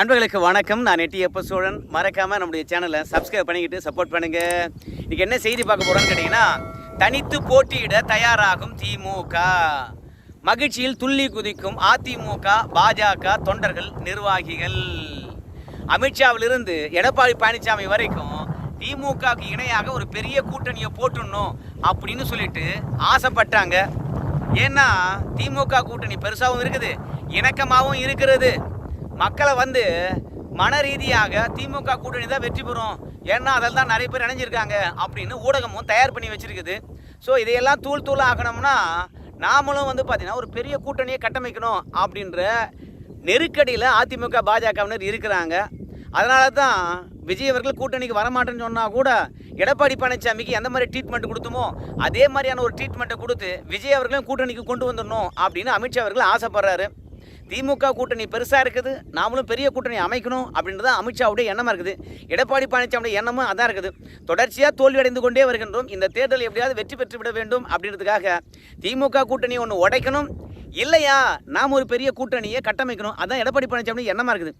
நண்பர்களுக்கு வணக்கம். நான் நெட்டி எப்ப சோழன். மறக்காமல் நம்முடைய சேனலை சப்ஸ்கிரைப் பண்ணிக்கிட்டு சப்போர்ட் பண்ணுங்க. இன்னைக்கு என்ன செய்தி பார்க்க போகிறோன்னு கேட்டிங்கன்னா தனித்து போட்டியிட தயாராகும் திமுக மகிழ்ச்சியில் துள்ளி குதிக்கும் அதிமுக பாஜக தொண்டர்கள் நிர்வாகிகள். அமித்ஷாவிலிருந்து எடப்பாடி பழனிசாமி வரைக்கும் திமுகவுக்கு இணையாக ஒரு பெரிய கூட்டணியை போட்டுடணும் அப்படின்னு சொல்லிட்டு ஆசைப்பட்டாங்க. ஏன்னா திமுக கூட்டணி பெருசாகவும் இருக்குது இணக்கமாகவும் இருக்கிறது. மக்களை வந்து மன ரீதியாக திமுக கூட்டணி தான் வெற்றி பெறும். ஏன்னா அதில் தான் நிறைய பேர் இணைஞ்சிருக்காங்க அப்படின்னு ஊடகமும் தயார் பண்ணி வச்சிருக்குது. ஸோ இதையெல்லாம் தூள் தூள் ஆகணும்னா நாமளும் வந்து பார்த்திங்கன்னா ஒரு பெரிய கூட்டணியை கட்டமைக்கணும் அப்படின்ற நெருக்கடியில் அதிமுக பாஜகவினர் இருக்கிறாங்க. அதனால தான் விஜய் அவர்கள் கூட்டணிக்கு வரமாட்டேன்னு சொன்னால் கூட எடப்பாடி பழனிசாமிக்கு எந்த மாதிரி ட்ரீட்மெண்ட் கொடுத்துமோ அதே மாதிரியான ஒரு ட்ரீட்மெண்ட்டை கொடுத்து விஜய் அவர்களையும் கூட்டணிக்கு கொண்டு வந்துடணும் அப்படின்னு அமித்ஷா அவர்கள் ஆசைப்படுறாரு. திமுக கூட்டணி பெருசாக இருக்குது. நாமளும் பெரிய கூட்டணி அமைக்கணும் அப்படின்றது தான் அமித்ஷாவுடைய எண்ணமாக இருக்குது. எடப்பாடி பழனிசாமியுடைய எண்ணமும் அதான் இருக்குது. தொடர்ச்சியாக தோல்வியடைந்து கொண்டே வருகின்றோம். இந்த தேர்தல் எப்படியாவது வெற்றி பெற்று விட வேண்டும் அப்படின்றதுக்காக திமுக கூட்டணி ஒன்று உடைக்கணும். இல்லையா? நாம் ஒரு பெரிய கூட்டணியை கட்டமைக்கணும். அதான் எடப்பாடி பழனிசாமி எண்ணமாக இருக்குது.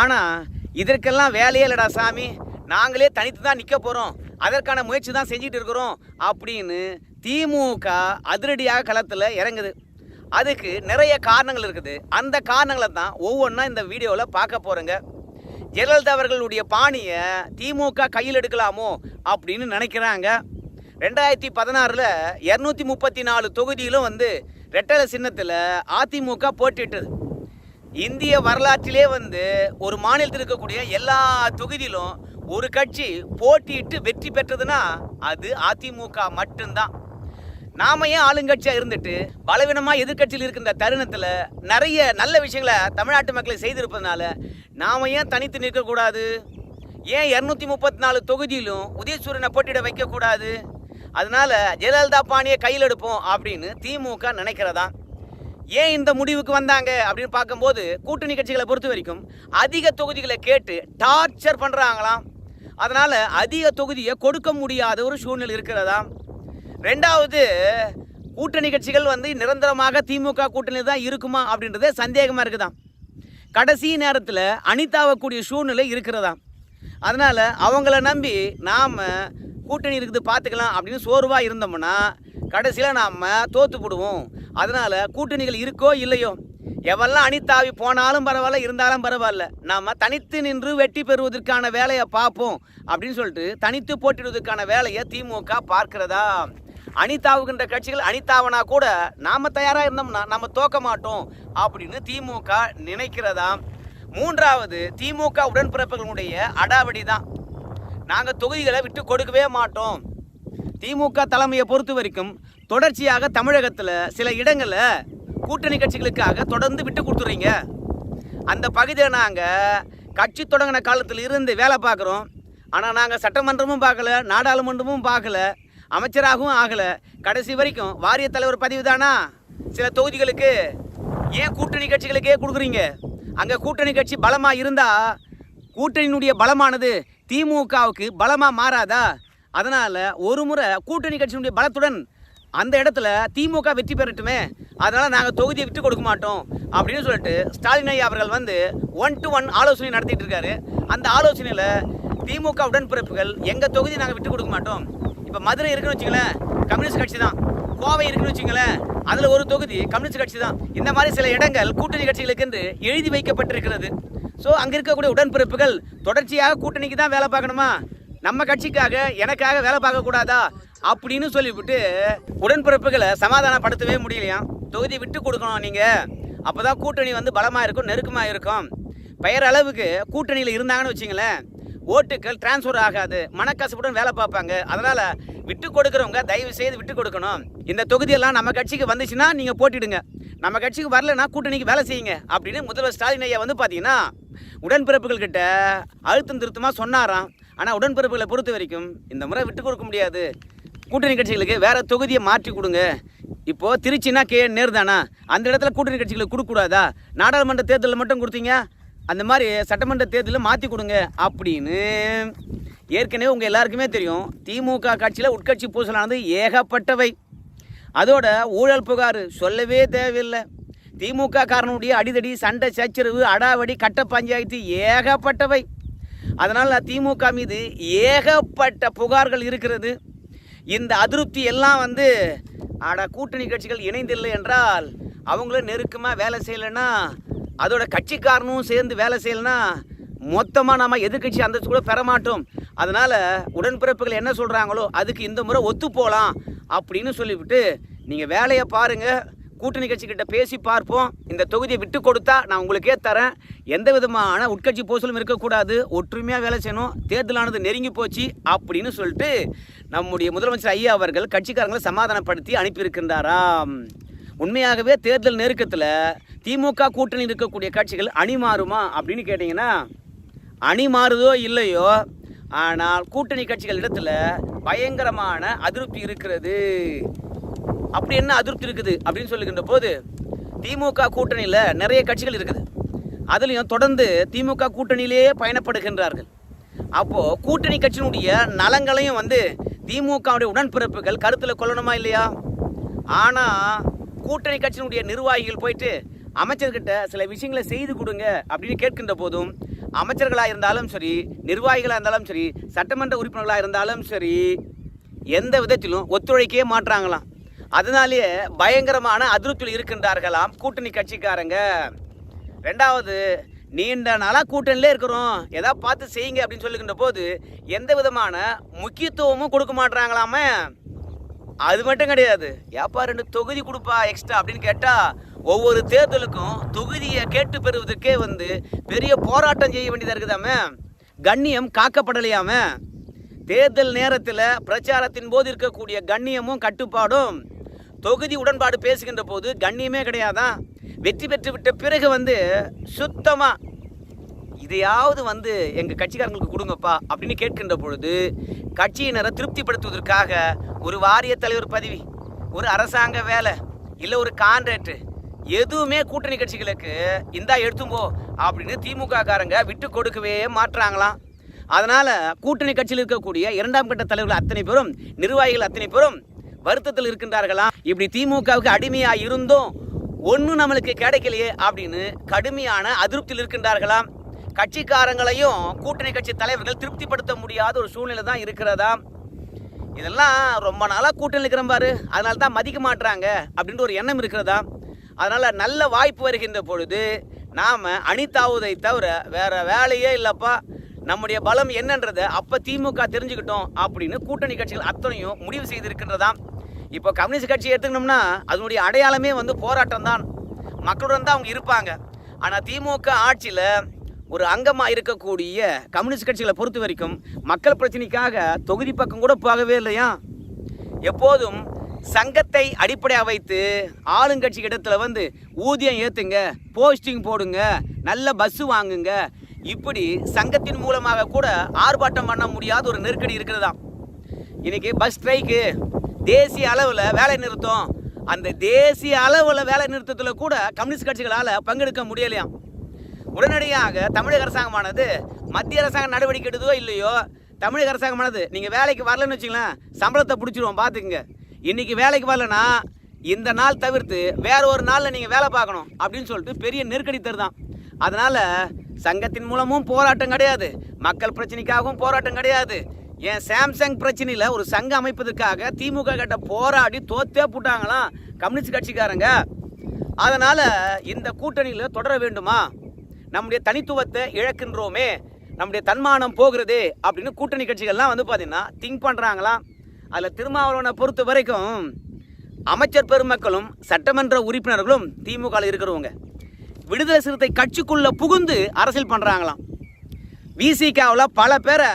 ஆனால் இதற்கெல்லாம் வேலையே இல்லைடா சாமி. நாங்களே தனித்து தான் நிற்க போகிறோம் அதற்கான முயற்சி தான் செஞ்சுட்டு இருக்கிறோம் அப்படின்னு திமுக அதிரடியாக களத்தில் இறங்குது. அதுக்கு நிறைய காரணங்கள் இருக்குது. அந்த காரணங்களை தான் ஒவ்வொன்றா இந்த வீடியோவில் பார்க்க போகிறேங்க ஜெயலலிதா அவர்களுடைய பாணியை திமுக கையில் எடுக்கலாமோ அப்படின்னு நினைக்கிறாங்க. ரெண்டாயிரத்தி பதினாறில் இரநூத்தி முப்பத்தி நாலு தொகுதியிலும் வந்து ரெட்டலை சின்னத்தில் அதிமுக போட்டிட்டது. இந்திய வரலாற்றிலே வந்து ஒரு மாநிலத்தில் இருக்கக்கூடிய எல்லா தொகுதியிலும் ஒரு கட்சி போட்டியிட்டு வெற்றி பெற்றதுன்னா அது அதிமுக மட்டும்தான். நாம ஏன் ஆளுங்கட்சியாக இருந்துட்டு பலவீனமா எதிர்க்கட்சியில் இருக்கின்ற தருணத்தில் நிறைய நல்ல விஷயங்களை தமிழ்நாட்டு மக்களை செய்திருப்பதனால நாம ஏன் தனித்து நிற்கக்கூடாது? ஏன் இரநூத்தி முப்பத்தி நாலு தொகுதியிலும் உதயசூரனை போட்டியிட வைக்கக்கூடாது? அதனால ஜெயலலிதா பாணியை கையில் எடுப்போம் அப்படின்னு திமுக நினைக்கிறதா? ஏன் இந்த முடிவுக்கு வந்தாங்க அப்படின்னு பார்க்கும்போது கூட்டணி கட்சிகளை பொறுத்த வரைக்கும் அதிக தொகுதிகளை கேட்டு டார்ச்சர் பண்ணுறாங்களாம் அதனால் அதிக தொகுதியை கொடுக்க முடியாத ஒரு சூழ்நிலை இருக்கிறதா? ரெண்டாவது கூட்டணி கட்சிகள் வந்து நிரந்தரமாக திமுக கூட்டணி தான் இருக்குமா அப்படின்றதே சந்தேகமாக இருக்குதான் கடைசி நேரத்தில் அனிதாவக்கூடிய சூழ்நிலை இருக்கிறதாம். அதனால் அவங்கள நம்பி நாம் கூட்டணி இருக்குது பார்த்துக்கலாம் அப்படின்னு சோர்வாக இருந்தோம்னா கடைசியில் நாம் தோற்று போடுவோம். அதனால் கூட்டணிகள் இருக்கோ இல்லையோ எவெல்லாம் அனிதாவி போனாலும் பரவாயில்ல இருந்தாலும் பரவாயில்ல நாம் தனித்து நின்று வெற்றி பெறுவதற்கான வேலையை பார்ப்போம் அப்படின்னு சொல்லிட்டு தனித்து போட்டிடுவதற்கான வேலையை திமுக பார்க்கிறதா அனிதாவுகின்ற கட்சிகள் அனிதாவனா கூட நாம் தயாராக இருந்தோம்னா நம்ம தோக்க மாட்டோம் அப்படின்னு திமுக நினைக்கிறதா? மூன்றாவது திமுக உடன்பிறப்புகளுடைய அடாவடி தான் நாங்கள் தொகுதிகளை விட்டு கொடுக்கவே மாட்டோம். திமுக தலைமையை பொறுத்த வரைக்கும் தொடர்ச்சியாக தமிழகத்தில் சில இடங்களில் கூட்டணி கட்சிகளுக்காக தொடர்ந்து விட்டு கொடுத்துறீங்க. அந்த பகுதியில் நாங்கள் கட்சி தொடங்கின காலத்தில் இருந்து வேலை பார்க்குறோம். ஆனால் நாங்கள் சட்டமன்றமும் பார்க்கல நாடாளுமன்றமும் பார்க்கல. அமைச்சராகவும் ஆகலை. கடைசி வரைக்கும் வாரிய தலைவர் பதிவு தானா சில தொகுதிகளுக்கு ஏன் கூட்டணி கட்சிகளுக்கே கொடுக்குறீங்க? அங்கே கூட்டணி கட்சி பலமாக இருந்தால் கூட்டணியினுடைய பலமானது திமுகவுக்கு பலமாக மாறாதா? அதனால் ஒரு முறை கூட்டணி கட்சியினுடைய பலத்துடன் அந்த இடத்துல திமுக வெற்றி பெறட்டுமே. அதனால் நாங்கள் தொகுதியை விட்டு கொடுக்க மாட்டோம் அப்படின்னு சொல்லிட்டு ஸ்டாலின் ஐயா அவர்கள் வந்து ஒன் டு ஒன் ஆலோசனை நடத்திட்டு இருக்காரு. அந்த ஆலோசனையில் திமுக உடன்பிறப்புகள் எங்கள் தொகுதி நாங்கள் விட்டு கொடுக்க மாட்டோம்? இப்போ மதுரை இருக்குன்னு வச்சுங்களேன் கம்யூனிஸ்ட் கட்சி தான் கோவை இருக்குன்னு வச்சுங்களேன் அதில் ஒரு தொகுதி கம்யூனிஸ்ட் கட்சி தான் இந்த மாதிரி சில இடங்கள் கூட்டணி கட்சிகளுக்கு என்று எழுதி வைக்கப்பட்டிருக்கிறது. ஸோ அங்கே இருக்கக்கூடிய உடன்பிறப்புகள் தொடர்ச்சியாக கூட்டணிக்கு தான் வேலை பார்க்கணுமா? நம்ம கட்சிக்காக எனக்காக வேலை பார்க்கக்கூடாதா அப்படின்னு சொல்லிவிட்டு உடன்பிறப்புகளை சமாதானப்படுத்தவே முடியலையாம் தொகுதி விட்டு கொடுக்கணும் நீங்கள் அப்போ தான் கூட்டணி வந்து பலமாக இருக்கும் நெருக்கமாக இருக்கும். பெயர் அளவுக்கு கூட்டணியில் இருந்தாங்கன்னு வச்சிங்களேன் ஓட்டுக்கள் டிரான்ஸ்ஃபர் ஆகாது. மனக்கசப்புடன் வேலை பார்ப்பாங்க. அதனால் விட்டு கொடுக்குறவங்க தயவு செய்து விட்டு கொடுக்கணும். இந்த தொகுதியெல்லாம் நம்ம கட்சிக்கு வந்துச்சுன்னா நீங்கள் போட்டிடுங்க. நம்ம கட்சிக்கு வரலன்னா கூட்டணிக்கு வேலை செய்யுங்க அப்படின்னு முதல்வர் ஸ்டாலின் ஐயா வந்து பார்த்தீங்கன்னா உடன்பிறப்புகள் கிட்ட அழுத்தம் திருத்தமாக சொன்னாராம். ஆனால் உடன்பிறப்புகளை பொறுத்த வரைக்கும் இந்த முறை விட்டு கொடுக்க முடியாது. கூட்டணி கட்சிகளுக்கு வேறு தொகுதியை மாற்றி கொடுங்க. இப்போது திருச்சின்னா கே நேர் தானா அந்த இடத்துல கூட்டணி கட்சிகளுக்கு கொடுக்கக்கூடாதா நாடாளுமன்ற தேர்தலில் மட்டும் கொடுத்தீங்க? அந்த மாதிரி சட்டமன்ற தேர்தலில் மாற்றி கொடுங்க அப்படின்னு ஏற்கனவே உங்கள் எல்லாருக்குமே தெரியும். திமுக கட்சியில் உட்கட்சி பூசலானது ஏகப்பட்டவை. அதோட ஊழல் புகார் சொல்லவே தேவையில்லை. திமுக காரனுடைய அடிதடி சண்டை சச்சரவு அடாவடி கட்ட பஞ்சாயத்து ஏகப்பட்டவை. அதனால் திமுக மீது ஏகப்பட்ட புகார்கள் இருக்கிறது. இந்த அதிருப்தி எல்லாம் வந்து அட கூட்டணி கட்சிகள் இணைந்தில்லை என்றால் அவங்களும் நெருக்கமாக வேலை செய்யலைன்னா அதோட கட்சிக்காரனும் சேர்ந்து வேலை செய்யலைன்னா மொத்தமாக நம்ம எதிர்க்கட்சி அந்தஸ்து கூட பெற மாட்டோம். அதனால் உடன்பிறப்புகள் என்ன சொல்கிறாங்களோ அதுக்கு இந்த முறை ஒத்து போகலாம் அப்படின்னு சொல்லிவிட்டு நீங்கள் வேலையை பாருங்கள் கூட்டணி கட்சிக்கிட்ட பேசி பார்ப்போம். இந்த தொகுதியை விட்டு கொடுத்தா நான் உங்களுக்கே தரேன். எந்த விதமான உட்கட்சி போசலும் இருக்கக்கூடாது. ஒற்றுமையாக வேலை செய்யணும். தேர்தலானது நெருங்கி போச்சு அப்படின்னு சொல்லிட்டு நம்முடைய முதலமைச்சர் ஐயா அவர்கள் கட்சிக்காரங்களை சமாதானப்படுத்தி அனுப்பியிருக்கின்றாராம். உண்மையாகவே தேர்தல் நெருக்கத்தில் திமுக கூட்டணி இருக்கக்கூடிய கட்சிகள் அணி மாறுமா அப்படின்னு கேட்டிங்கன்னா அணி மாறுதோ இல்லையோ ஆனால் கூட்டணி கட்சிகள் இடத்துல பயங்கரமான அதிருப்தி இருக்கிறது. அப்படி என்ன அதிருப்தி இருக்குது அப்படின்னு சொல்லுகின்ற போது திமுக கூட்டணியில் நிறைய கட்சிகள் இருக்குது. அதுலேயும் தொடர்ந்து திமுக கூட்டணியிலேயே பயணப்படுகின்றார்கள். அப்போது கூட்டணி கட்சியினுடைய நலங்களையும் வந்து திமுகவுடைய உடன்பிறப்புகள் கருத்தில் கொள்ளணுமா இல்லையா? ஆனால் கூட்டணி கட்சியினுடைய நிர்வாகிகள் போயிட்டு அமைச்சர்கிட்ட சில விஷயங்களை செய்து கொடுங்க அப்படின்னு கேட்கின்ற போதும் அமைச்சர்களாக இருந்தாலும் சரி நிர்வாகிகளாக இருந்தாலும் சரி சட்டமன்ற உறுப்பினர்களாக இருந்தாலும் சரி எந்த விதத்திலும் ஒத்துழைக்கவே மாட்றாங்களாம். அதனாலேயே பயங்கரமான அதிருப்தியில் இருக்கின்றார்களாம் கூட்டணி கட்சிக்காரங்க. ரெண்டாவது நீண்ட நாளாக கூட்டணியிலே இருக்கிறோம். எதாவது பார்த்து செய்யுங்க அப்படின்னு சொல்லுகின்ற போது எந்த விதமான முக்கியத்துவமும் கொடுக்க மாட்டுறாங்களாமே அது மட்டும் கிடையாது. ஏப்பா ரெண்டு தொகுதி கொடுப்பா எக்ஸ்ட்ரா அப்படின்னு கேட்டால் ஒவ்வொரு தேர்தலுக்கும் தொகுதியை கேட்டு பெறுவதற்கே வந்து பெரிய போராட்டம் செய்ய வேண்டியதாக இருக்குதாமே கண்ணியம் காக்கப்படலையாமே. தேர்தல் நேரத்தில் பிரச்சாரத்தின் போது இருக்கக்கூடிய கண்ணியமும் கட்டுப்பாடும் தொகுதி உடன்பாடு பேசுகின்ற போது கண்ணியமே கிடையாதான் வெற்றி பெற்று விட்ட பிறகு வந்து சுத்தமாக இதையாவது வந்து எங்கள் கட்சிக்காரங்களுக்கு கொடுங்கப்பா அப்படின்னு கேட்கின்ற பொழுது கட்சியினரை திருப்திப்படுத்துவதற்காக ஒரு வாரிய தலைவர் பதவி ஒரு அரசாங்க வேலை இல்லை ஒரு கான்ட்ராக்டு எதுவுமே கூட்டணி கட்சிகளுக்கு இந்தா எடுத்தும் போ அப்படின்னு திமுக காரங்க விட்டு கொடுக்கவே மாற்றாங்களாம் அதனால் கூட்டணி கட்சியில் இருக்கக்கூடிய இரண்டாம் கட்ட தலைவர்கள் அத்தனை பேரும் நிர்வாகிகள் அத்தனை பேரும் வருத்தத்தில் இருக்கின்றார்களாம். இப்படி திமுகவுக்கு அடிமையாக இருந்தும் ஒன்றும் நம்மளுக்கு கிடைக்கலையே அப்படின்னு கடுமையான அதிருப்தியில் இருக்கின்றார்களாம். கட்சிக்காரங்களையும் கூட்டணி கட்சி தலைவர்கள் திருப்திப்படுத்த முடியாத ஒரு சூழ்நிலை தான் இருக்கிறதா? இதெல்லாம் ரொம்ப நாளாக கூட்டணி இருக்கிற பாரு. அதனால தான் மதிக்க மாட்றாங்க அப்படின்ற ஒரு எண்ணம் இருக்கிறதா? அதனால் நல்ல வாய்ப்பு வருகின்ற பொழுது நாம் அணித்தாவதை தவிர வேறு வேலையே இல்லைப்பா. நம்முடைய பலம் என்னன்றதை அப்போ திமுக தெரிஞ்சுக்கிட்டோம் அப்படின்னு கூட்டணி கட்சிகள் அத்தனையும் முடிவு செய்திருக்கின்றதாம் இப்போ கம்யூனிஸ்ட் கட்சி எடுத்துக்கணும்னா அதனுடைய அடையாளமே வந்து போராட்டம் தான் மக்களுடன் தான் அவங்க இருப்பாங்க. ஆனால் திமுக ஆட்சியில் ஒரு அங்கமாக இருக்கக்கூடிய கம்யூனிஸ்ட் கட்சிகளை பொறுத்த வரைக்கும் மக்கள் பிரச்சனைக்காக தொகுதி பக்கம் கூட போகவே இல்லையா? எப்போதும் சங்கத்தை அடிப்படையாக வைத்து ஆளுங்கட்சி இடத்துல வந்து ஊதியம் ஏற்றுங்க போஸ்டிங் போடுங்க நல்ல பஸ்ஸு வாங்குங்க. இப்படி சங்கத்தின் மூலமாக கூட ஆர்ப்பாட்டம் பண்ண முடியாத ஒரு நெருக்கடி இருக்கிறதா இன்னைக்கு பஸ் ஸ்ட்ரைக்கு தேசிய அளவில் வேலை நிறுத்தம். அந்த தேசிய அளவில் வேலை நிறுத்தத்தில் கூட கம்யூனிஸ்ட் கட்சிகளால் பங்கெடுக்க முடியலையாம். உடனடியாக தமிழக அரசாங்கமானது மத்திய அரசாங்கம் நடவடிக்கை எடுத்ததோ இல்லையோ தமிழக அரசாங்கமானது நீங்கள் வேலைக்கு வரலன்னு வச்சுங்களேன் சம்பளத்தை பிடிச்சிருவோம் பார்த்துக்குங்க இன்றைக்கி வேலைக்கு வரலனா இந்த நாள் தவிர்த்து வேற ஒரு நாளில் நீங்கள் வேலை பார்க்கணும் அப்படின்னு சொல்லிட்டு பெரிய நெருக்கடி தருதான். அதனால் சங்கத்தின் மூலமும் போராட்டம் கிடையாது. மக்கள் பிரச்சனைக்காகவும் போராட்டம் கிடையாது. ஏன் சாம்சங் பிரச்சனையில் ஒரு சங்கம் அமைப்பதற்காக திமுக கிட்ட போராடி தோத்தே போட்டாங்களாம் கம்யூனிஸ்ட் கட்சிக்காரங்க. அதனால் இந்த கூட்டணியில் தொடர வேண்டுமா? நம்முடைய தனித்துவத்தை இழக்கின்றோமே நம்முடைய தன்மானம் போகிறது அப்படின்னு கூட்டணி கட்சிகள்லாம் வந்து பார்த்தீங்கன்னா திங்க் பண்ணுறாங்களாம் அதில் திருமாவளவனை பொறுத்த வரைக்கும் அமைச்சர் பெருமக்களும் சட்டமன்ற உறுப்பினர்களும் திமுகவில் இருக்கிறவங்க. விடுதலை சிறுத்தை கட்சிக்குள்ள புகுந்து அரசியல் பண்ணுறாங்களாம் விசிகாவில் பல பேரை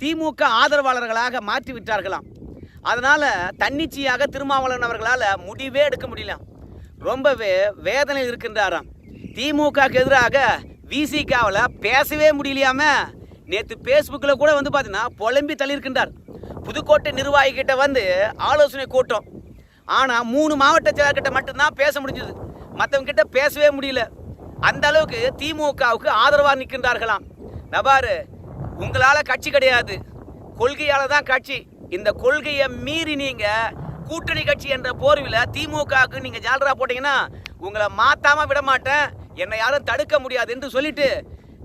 திமுக ஆதரவாளர்களாக மாற்றி விட்டார்களாம். அதனால் தன்னிச்சையாக திருமாவளவன் அவர்களால் முடிவே எடுக்க முடியல. ரொம்பவே வேதனையில் இருக்கின்றாராம். திமுகக்கு எதிராக விசிகாவில் பேசவே முடியலையாம நேற்று ஃபேஸ்புக்கில் கூட வந்து பார்த்தீங்கன்னா புலம்பி தள்ளியிருக்கின்றார். புதுக்கோட்டை நிர்வாகிகிட்ட வந்து ஆலோசனை கூட்டம். ஆனால் மூணு மாவட்ட செயலர்கிட்ட மட்டும்தான் பேச முடிஞ்சது. மற்றவங்கிட்ட பேசவே முடியல. அந்த அளவுக்கு திமுகவுக்கு ஆதரவாக நிற்கின்றார்களாம். நபாரு உங்களால் கட்சி கிடையாது. கொள்கையால் தான் கட்சி. இந்த கொள்கையை மீறி நீங்கள் கூட்டணி கட்சி என்ற போர்வில் திமுகவுக்கு நீங்கள் ஜாலரா போட்டீங்கன்னா உங்களை மாற்றாமல் விட மாட்டேன். என்னை யாரும் தடுக்க முடியாது என்று சொல்லிட்டு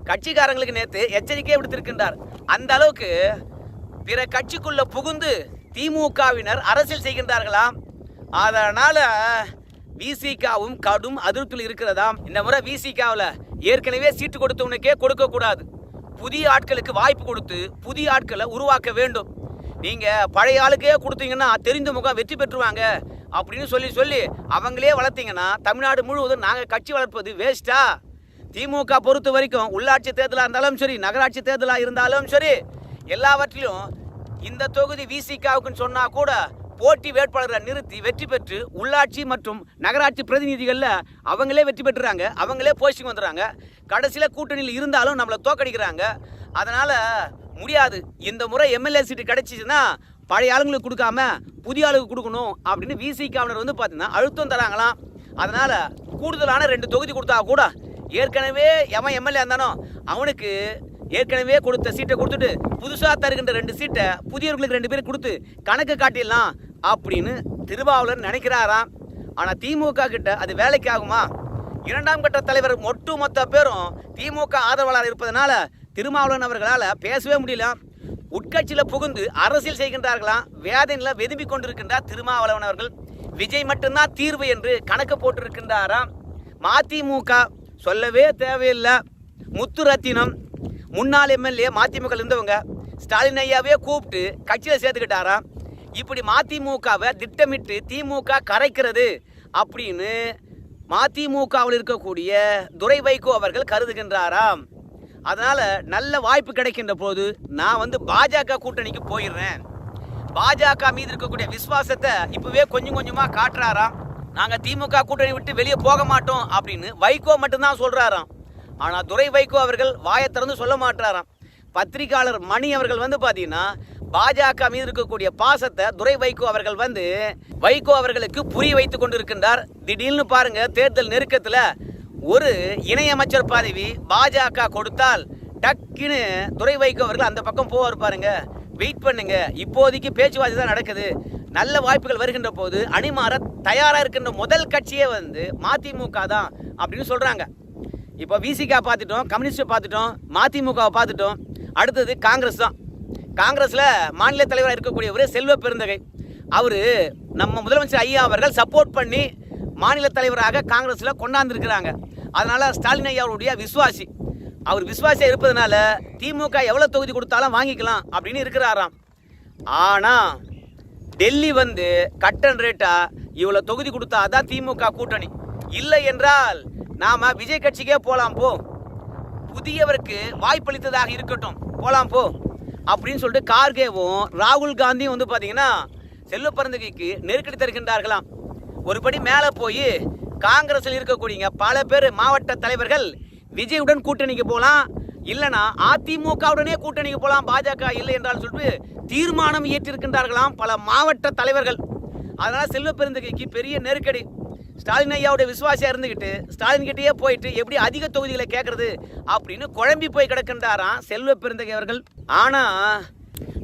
கட்சிக்காரங்களுக்கு நேற்று எச்சரிக்கை விடுத்திருக்கின்றார். அந்த அளவுக்கு பிற கட்சிக்குள்ள புகுந்து திமுகவினர் அரசியல் செய்கின்றார்களாம். அதனால விசிகாவும் கடும் அதிருப்தியில் இருக்கிறதாம். இந்த முறை விசிகாவில் ஏற்கனவே சீட்டு கொடுத்தவனுக்கே கொடுக்க கூடாது. புதிய ஆட்களுக்கு வாய்ப்பு கொடுத்து புதிய ஆட்களை உருவாக்க வேண்டும். நீங்க பழைய ஆளுக்கே கொடுத்தீங்கன்னா தெரிந்த முகம் வெற்றி பெற்றுவாங்க அப்படின்னு சொல்லி சொல்லி அவங்களே வளர்த்தீங்கன்னா தமிழ்நாடு முழுவதும் நாங்கள் கட்சி வளர்ப்பது வேஸ்ட்டா திமுக பொறுத்த வரைக்கும் உள்ளாட்சி தேர்தலாக இருந்தாலும் சரி நகராட்சி தேர்தலாக இருந்தாலும் சரி எல்லாவற்றிலும் இந்த தொகுதி விசிகாவுக்குன்னு சொன்னால் கூட போட்டி வேட்பாளரை நிறுத்தி வெற்றி பெற்று உள்ளாட்சி மற்றும் நகராட்சி பிரதிநிதிகளில் அவங்களே வெற்றி பெற்றுறாங்க அவங்களே போஸ்டிங் வந்துடுறாங்க. கடைசியில் கூட்டணியில் இருந்தாலும் நம்மளை தோக்கடிக்கிறாங்க அதனால் முடியாது. இந்த முறை எம்எல்ஏ சீட்டு கிடைச்சிச்சுன்னா பழைய ஆளுங்களுக்கு கொடுக்காம புதிய ஆளுக்கு கொடுக்கணும் அப்படின்னு விசிகாவினர் வந்து பார்த்தீங்கன்னா அழுத்தம் தராங்களாம். அதனால் கூடுதலான ரெண்டு தொகுதி கொடுத்தா கூட ஏற்கனவே எவன் எம்எல்ஏ இருந்தானோ அவனுக்கு ஏற்கனவே கொடுத்த சீட்டை கொடுத்துட்டு புதுசாக தருகின்ற ரெண்டு சீட்டை புதியவர்களுக்கு ரெண்டு பேரும் கொடுத்து கணக்கு காட்டிடலாம் அப்படின்னு திருமாவளவன் நினைக்கிறாராம். ஆனால் திமுக கிட்ட அது வேலைக்கு ஆகுமா? இரண்டாம் கட்ட தலைவர் ஒட்டுமொத்த பேரும் திமுக ஆதரவாளர் இருப்பதனால திருமாவளவன் அவர்களால் பேசவே முடியல. உட்கட்சியில் புகுந்து அரசியல் செய்கின்றார்களாம் வேதனையில் வெதும்பிக் கொண்டிருக்கின்றார் திருமாவளவன் அவர்கள். விஜய் மட்டும்தான் தீர்வு என்று கணக்கு போட்டிருக்கின்றாராம் மதிமுக சொல்லவே தேவையில்லை. முத்துரத்தினம் முன்னாள் எம்எல்ஏ மதிமுக இருந்தவங்க ஸ்டாலின் ஐயாவே கூப்பிட்டு கட்சியில் சேர்த்துக்கிட்டாராம் இப்படி மதிமுகவை திட்டமிட்டு திமுக கரைக்கிறது அப்படின்னு மதிமுகவில் இருக்கக்கூடிய துரை வைகோ அவர்கள் கருதுகின்றாராம். அதனால் நல்ல வாய்ப்பு கிடைக்கின்ற போது நான் வந்து பாஜக கூட்டணிக்கு போயிடுறேன். பாஜக மீது இருக்கக்கூடிய விசுவாசத்தை இப்போவே கொஞ்சம் கொஞ்சமாக காட்டுறாராம். நாங்கள் திமுக கூட்டணி விட்டு வெளியே போக மாட்டோம் அப்படின்னு வைகோ மட்டும்தான் சொல்கிறாராம் ஆனால் துரை வைகோ அவர்கள் வாயை திறந்து சொல்ல மாட்டாராம். பத்திரிகையாளர் மணி அவர்கள் வந்து பார்த்தீங்கன்னா பாஜக மீது இருக்கக்கூடிய பாசத்தை துரை வைகோ அவர்கள் வந்து வைகோ அவர்களுக்கு புரிய வைத்து கொண்டிருக்கின்றார். திடீர்னு பாருங்க தேர்தல் நெருக்கத்தில் ஒரு இணையமைச்சர் பதவி பாஜக கொடுத்தால் டக்குன்னு துறை வைகோ அவர்கள் அந்த பக்கம் போவார் பாருங்க. வெயிட் பண்ணுங்க. இப்போதைக்கு பேச்சுவார்த்தை தான் நடக்குது. நல்ல வாய்ப்புகள் வருகின்ற போது அணிமாற தயாராக இருக்கின்ற முதல் கட்சியே வந்து மதிமுக தான் அப்படின்னு சொல்கிறாங்க இப்போ விசிகா பார்த்துட்டோம் கம்யூனிஸ்டை பார்த்துட்டோம் மதிமுகவை பார்த்துட்டோம். அடுத்தது காங்கிரஸ் தான். காங்கிரஸில் மாநில தலைவராக இருக்கக்கூடியவர் செல்வ பெருந்தகை. அவர் நம்ம முதலமைச்சர் ஐயா அவர்கள் சப்போர்ட் பண்ணி மாநில தலைவராக காங்கிரஸில் கொண்டாந்துருக்கிறாங்க. அதனால ஸ்டாலின் ஐயா அவருடைய விசுவாசி. அவர் விசுவாசியாக இருப்பதனால திமுக எவ்வளோ தொகுதி கொடுத்தாலும் வாங்கிக்கலாம் அப்படின்னு இருக்கிறாராம். ஆனால் டெல்லி வந்து கட்டன் ரேட்டாக இவ்வளோ தொகுதி கொடுத்தா தான் திமுக கூட்டணி. இல்லை என்றால் நாம் விஜய் கட்சிக்கே போகலாம் போ. புதியவருக்கு வாய்ப்பளித்ததாக இருக்கட்டும் போகலாம் போ. அப்படின்னு சொல்லிட்டு கார்கேவும் ராகுல் காந்தியும் வந்து பார்த்தீங்கன்னா செல்வ பரந்தகைக்கு நெருக்கடி தருகின்றார்களாம். ஒருபடி மேலே போய் காங்கிரஸில் இருக்கக்கூடியங்க பல பேர் மாவட்ட தலைவர்கள் விஜயுடன் கூட்டணிக்கு போகலாம். இல்லைனா அதிமுகவுடனே கூட்டணிக்கு போகலாம். பாஜக இல்லை என்றால் சொல்லிட்டு தீர்மானம் ஏற்றிருக்கின்றார்களாம் பல மாவட்ட தலைவர்கள். அதனால் செல்வ பெருந்தகைக்கு பெரிய நெருக்கடி. ஸ்டாலின் ஐயாவுடைய விசுவாசியாக இருந்துக்கிட்டு ஸ்டாலின் கிட்டேயே போயிட்டு எப்படி அதிக தொகுதிகளை கேட்கறது அப்படின்னு குழம்பி போய் கிடக்கின்றாராம் செல்வ பெருந்தகை அவர்கள். ஆனால்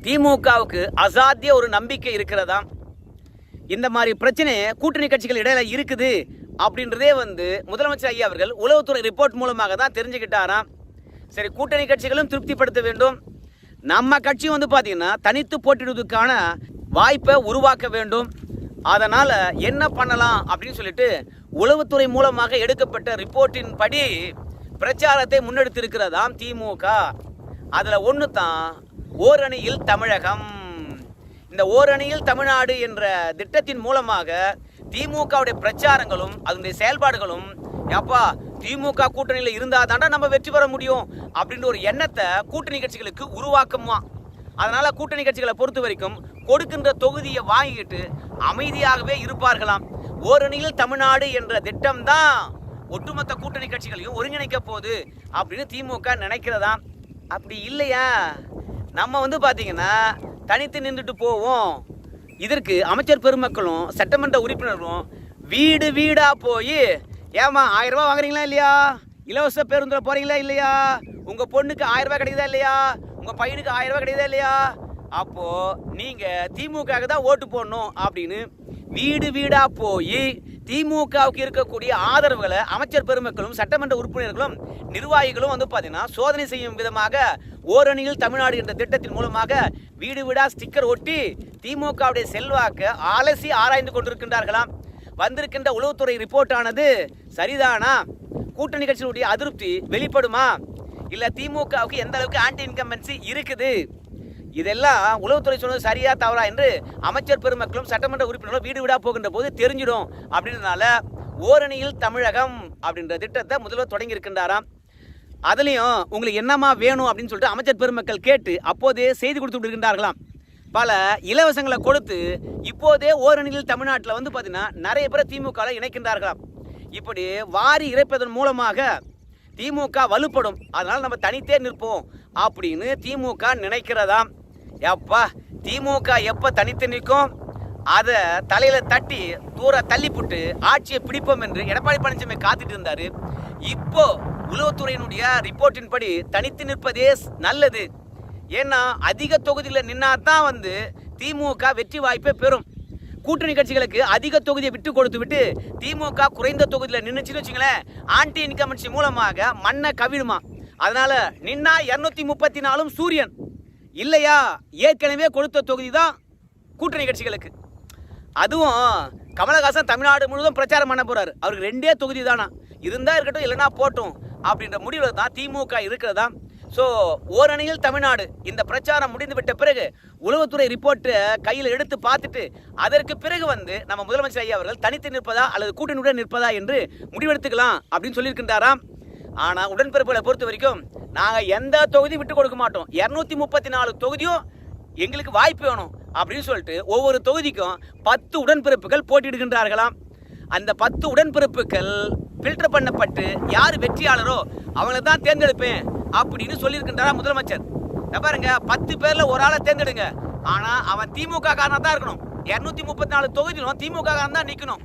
திமுகவுக்கு அசாத்திய ஒரு நம்பிக்கை இருக்கிறதாம். இந்த மாதிரி பிரச்சனை கூட்டணி கட்சிகள் இடையில இருக்குது. அப்படின்றதே வந்து முதலமைச்சர் ஐயா அவர்கள் உளவுத்துறை ரிப்போர்ட் மூலமாக தான் தெரிஞ்சுக்கிட்டாராம். சரி கூட்டணி கட்சிகளும் திருப்திப்படுத்த வேண்டும். நம்ம கட்சி வந்து பார்த்தீங்கன்னா தனித்து போட்டிடுவதற்கான வாய்ப்பை உருவாக்க வேண்டும். அதனால் என்ன பண்ணலாம் அப்படின்னு சொல்லிட்டு உளவுத்துறை மூலமாக எடுக்கப்பட்ட ரிப்போர்ட்டின் படி பிரச்சாரத்தை முன்னெடுத்திருக்கிறதாம் திமுக. அதில் ஒன்று தான் ஓரணியில் தமிழகம். இந்த ஓரணியில் தமிழ்நாடு என்ற திட்டத்தின் மூலமாக திமுகவுடைய பிரச்சாரங்களும் அதனுடைய செயல்பாடுகளும் ஏப்பா திமுக கூட்டணியில் இருந்தால் தாண்டா நம்ம வெற்றி பெற முடியும்? அப்படின்ற ஒரு எண்ணத்தை கூட்டணி கட்சிகளுக்கு உருவாக்குமா? அதனால் கூட்டணி கட்சிகளை பொறுத்த வரைக்கும் கொடுக்கின்ற தொகுதியை வாங்கிக்கிட்டு அமைதியாகவே இருப்பார்களாம். ஓரணியில் தமிழ்நாடு என்ற திட்டம் தான் ஒட்டுமொத்த கூட்டணி கட்சிகளையும் ஒருங்கிணைக்க போகுது அப்படின்னு திமுக நினைக்கிறதா? அப்படி இல்லையா? நம்ம வந்து பார்த்தீங்கன்னா தனித்து நின்றுட்டு போவோம். இதற்கு அமைச்சர் பெருமக்களும் சட்டமன்ற உறுப்பினர்களும் வீடு வீடா போய் ஏமா ஆயிரம் ரூபாய் வாங்குறீங்களா இல்லையா? இலவச பேருந்துல போறீங்களா இல்லையா? உங்க பொண்ணுக்கு ஆயிரம் ரூபாய் கிடைக்குதா இல்லையா? உங்க பையனுக்கு ஆயிரம் ரூபாய் கிடைக்குதா இல்லையா? அப்போ நீங்க திமுக தான் ஓட்டு போடணும் அப்படின்னு வீடு வீடா போய் திமுகவுக்கு இருக்கக்கூடிய ஆதரவுகளை அமைச்சர் பெருமக்களும் சட்டமன்ற உறுப்பினர்களும் நிர்வாகிகளும் வந்து பார்த்தீங்கன்னா சோதனை செய்யும் விதமாக ஓரணியில் தமிழ்நாடு என்ற திட்டத்தின் மூலமாக வீடு வீடா ஸ்டிக்கர் ஒட்டி திமுகவுடைய செல்வாக்கு அலசி ஆராய்ந்து கொண்டிருக்கின்றார்களாம். வந்திருக்கின்ற உளவுத்துறை ரிப்போர்ட் ஆனது சரிதானா? கூட்டணி கட்சியினுடைய அதிருப்தி வெளிப்படுமா? இல்லை திமுகவுக்கு எந்த அளவுக்கு ஆன்டி இன்கம்பன்சி இருக்குது? இதெல்லாம் உளவுத்துறை சொன்னது சரியா தவறா என்று அமைச்சர் பெருமக்களும் சட்டமன்ற உறுப்பினர்களும் வீடு வீடா போகின்ற போது தெரிஞ்சிடும் அப்படின்றதுனால ஓரணியில் தமிழகம் அப்படின்ற திட்டத்தை முதல்வர் தொடங்கி இருக்கின்றாராம். அதுலேயும் உங்களுக்கு என்னமா வேணும் அப்படின்னு சொல்லிட்டு அமைச்சர் பெருமக்கள் கேட்டு அப்போதே செய்தி கொடுத்து விடுகின்றார்களாம் பல இலவசங்களை கொடுத்து இப்போதே ஓரணியில் தமிழ்நாட்டில் வந்து பார்த்தீங்கன்னா நிறைய பேர் திமுகவில் இணைக்கின்றார்களாம். இப்படி வாரி இறைப்பதன் மூலமாக திமுக வலுப்படும். அதனால் நம்ம தனித்தே நிற்போம் அப்படின்னு திமுக நினைக்கிறதாம். எப்பா திமுக எப்போ தனித்து நிற்கும்? அதை தலையில தட்டி தூர தள்ளிப்புட்டு ஆட்சியை பிடிப்போம் என்று எடப்பாடி பழனிசாமி காத்துட்டு இருந்தாரு. இப்போ உளவுத்துறையினுடைய ரிப்போர்ட்டின் படி தனித்து நிற்பதே நல்லது. ஏன்னா அதிக தொகுதியில் நின்னா தான் வந்து திமுக வெற்றி வாய்ப்பை பெறும். கூட்டணி கட்சிகளுக்கு அதிக தொகுதியை விட்டு கொடுத்து விட்டு திமுக குறைந்த தொகுதியில் நின்றுச்சுன்னு வச்சுங்களேன் ஆன்டி இன்கமன்சி மூலமாக மண்ணை கவிழுமா. அதனால நின்னா இரநூத்தி முப்பத்தி நாலும் சூரியன். இல்லையா? ஏற்கனவே கொடுத்த தொகுதி தான் கூட்டணி கட்சிகளுக்கு. அதுவும் கமலஹாசன் தமிழ்நாடு முழுவதும் பிரச்சாரம் பண்ண போறாரு. அவருக்கு ரெண்டே தொகுதி தானா இருந்தா இருக்கட்டும் இல்லைனா போட்டும் அப்படின்ற முடிவில் தான் திமுக இருக்கிறதா? ஸோ ஓரணியில் தமிழ்நாடு இந்த பிரச்சாரம் முடிந்து விட்ட பிறகு உளவுத்துறை ரிப்போர்ட்டை கையில் எடுத்து பார்த்துட்டு அதற்கு பிறகு வந்து நம்ம முதலமைச்சர் ஐயா அவர்கள் தனித்து நிற்பதா அல்லது கூட்டணியுடன் நிற்பதா என்று முடிவெடுத்துக்கலாம் அப்படின்னு சொல்லியிருக்கின்றாராம். ஆனால் உடன்பிறப்புகளை பொறுத்த வரைக்கும் நாங்கள் எந்த தொகுதி விட்டு கொடுக்க மாட்டோம். இரநூத்தி முப்பத்தி நாலு தொகுதியும் எங்களுக்கு வாய்ப்பு வேணும் அப்படின்னு சொல்லிட்டு ஒவ்வொரு தொகுதிக்கும் பத்து உடன்பிறப்புகள் போட்டியிடுகின்றார்களாம். அந்த பத்து உடன்பிறப்புகள் ஃபில்டர் பண்ணப்பட்டு யார் வெற்றியாளரோ அவங்கள தான் தேர்ந்தெடுப்பேன் அப்படின்னு சொல்லியிருக்கின்றாரா முதலமைச்சர். பாருங்க பத்து பேரில் ஒரு ஆளை தேர்ந்தெடுங்க. ஆனால் அவன் திமுக காரனா தான் இருக்கணும். இரநூத்தி முப்பத்தி நாலு தொகுதியிலும் திமுக காரன் தான் நிற்கணும்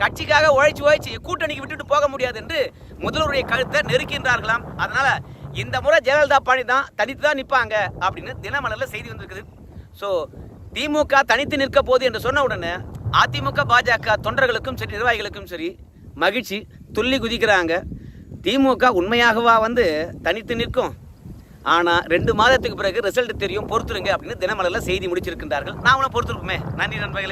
கட்சிக்காக உழைச்சு உழைச்சு கூட்டணிக்கு விட்டுட்டு போக முடியாது என்று முதல்வருடைய கழுத்தை நெருக்கின்றார்களாம். அதனால இந்த முறை ஜெயலலிதா பாணி தான் தனித்து தான் நிற்பாங்க அப்படின்னு தினமலரில் செய்தி வந்திருக்குது. ஸோ திமுக தனித்து நிற்க போது என்று சொன்ன உடனே அதிமுக பாஜக தொண்டர்களுக்கும் சரி நிர்வாகிகளுக்கும் சரி மகிழ்ச்சி. துள்ளி குதிக்கிறாங்க. திமுக உண்மையாகவா வந்து தனித்து நிற்கும்? ஆனால் ரெண்டு மாதத்துக்கு பிறகு ரிசல்ட் தெரியும் பொறுத்துருங்க அப்படின்னு தினமலரில் செய்தி முடிச்சிருக்கின்றார்கள். நாமளும் பொறுத்திருப்போமே. நன்றி நண்பர்களே.